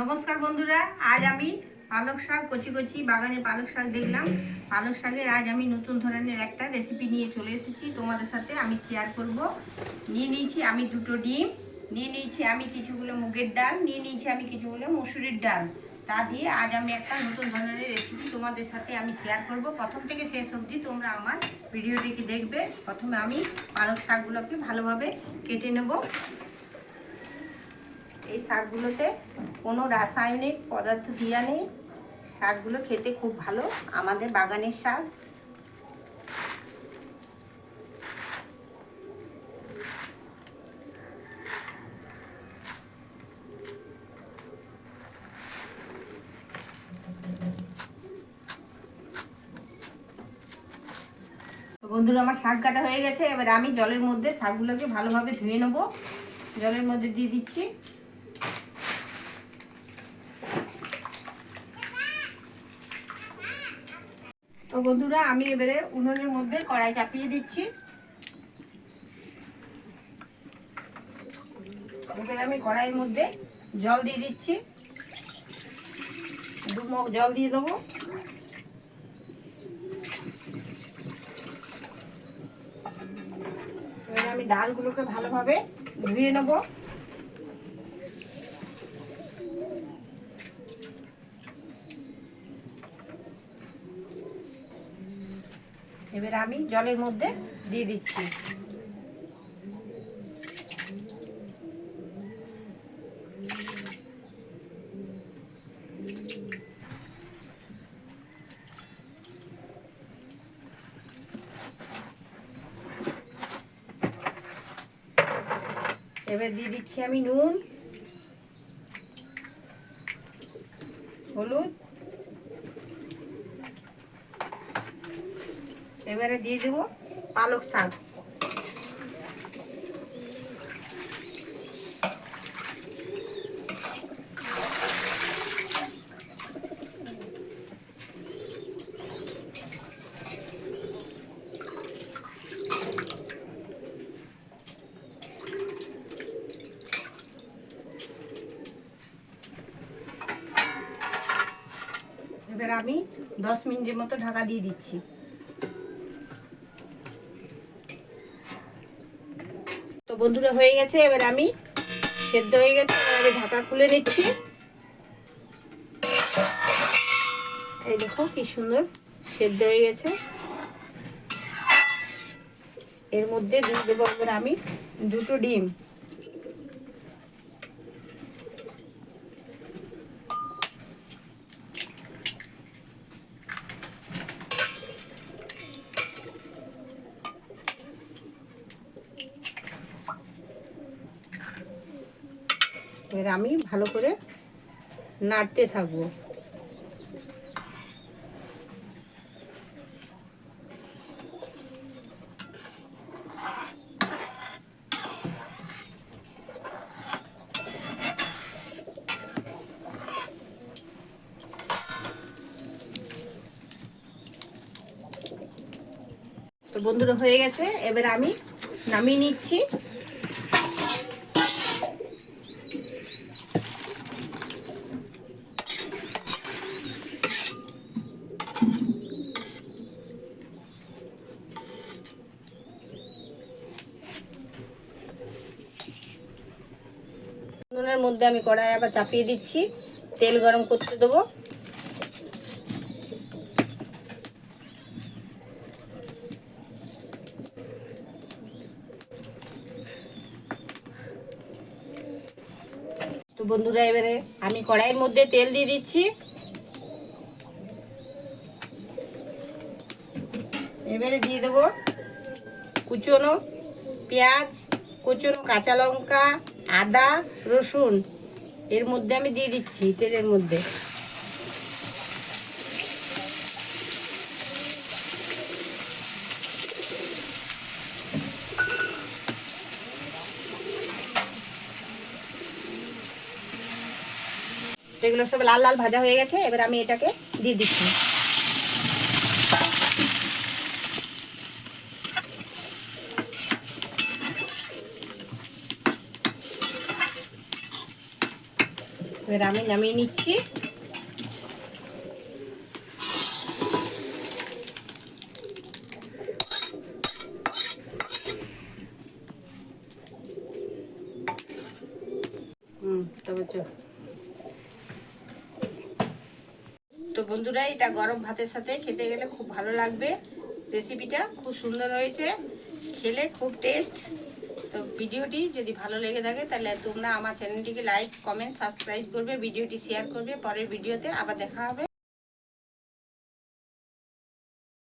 নমস্কার বন্ধুরা, আজ আমি পালক শাক, কচি কচি, বাগানে পালক শাক দেখলাম। পালক শাকের আজ আমি নতুন ধরনের একটা রেসিপি নিয়ে চলে এসেছি, তোমাদের সাথে আমি শেয়ার করব। নিয়ে নিয়েছি আমি দুটো ডিম, নিয়ে নিয়েছি আমি কিছুগুলো মুগের ডাল, নিয়ে নিয়েছি আমি কিছুগুলো মুসুরির ডাল। তা দিয়ে আজ আমি একটা নতুন ধরনের রেসিপি তোমাদের সাথে আমি শেয়ার করব। প্রথম থেকে শেষ অবধি তোমরা আমার ভিডিওটিকে দেখবে। প্রথমে আমি পালক শাকগুলোকে ভালোভাবে কেটে নেব। এই শাকগুলোতে কোনো রাসায়নিক পদার্থ দেওয়া নেই। শাকগুলো খেতে খুব ভালো, আমাদের বাগানের শাক। বন্ধুরা, আমার শাক কাটা হয়ে গেছে। এবার আমি জলের মধ্যে শাকগুলোকে ভালোভাবে ধুয়ে নেব। জলের মধ্যে দিয়ে দিচ্ছি। বন্ধুরা, আমি এবারে উনুনের মধ্যে কড়াই চাপিয়ে দিচ্ছি। এবারে আমি কড়াইয়ের মধ্যে জল দিয়ে দিচ্ছি। দু মগ জল দিয়ে দেবো। আমি ডালগুলোকে ভালোভাবে ধুয়ে নেব। এবার আমি জলের মধ্যে দিয়ে দিচ্ছি। এবার দিয়ে দিচ্ছি আমি নুন হলুদ এবারে দিয়ে দেবো পালক শাক। এবার আমি দশ মিনিটের মতো ঢাকা দিয়ে দিচ্ছি। বন্ধুরা হয়ে গেছে, এবার আমি সেদ্ধ হয়ে গেছে, এবার আমি ঢাকা খুলে নিচ্ছি। এই দেখো কি সুন্দর সেদ্ধ হয়ে গেছে। এর মধ্যে দিয়ে দেবো আমি দুটো ডিম। এবার আমি ভালো করে নাড়তে থাকব। তো বন্ধুরা হয়ে গেছে এবার আমি নামিয়ে নিচ্ছি। নুনের মধ্যে আমি কড়াই আবার চাপিয়ে দিচ্ছি। তেল গরম করতে দেবো। তো বন্ধুরা, এবারে আমি কড়াইয়ের মধ্যে তেল দিয়ে দিচ্ছি। এবারে দিয়ে দেবো কুচনো পেঁয়াজ, কুচনো কাঁচা লঙ্কা আদা, রসুন, এর মধ্যে আমি দিয়ে দিচ্ছি, তেলের মধ্যে। এগুলো সব লাল লাল ভাজা হয়ে গেছে, এবার আমি এটাকে দিয়ে দিচ্ছি। এবার আমি নামিয়ে নিচ্ছি। তো বন্ধুরা, এটা গরম ভাতের সাথে খেতে গেলে খুব ভালো লাগবে। রেসিপিটা খুব সুন্দর হয়েছে। খেলে খুব টেস্ট তো ভিডিওটি যদি ভালো লেগে থাকে, তাহলে তোমরা আমার চ্যানেলটিকে লাইক কমেন্ট সাবস্ক্রাইব করবে, ভিডিওটি শেয়ার করবে, পরের ভিডিওতে আবার দেখা হবে।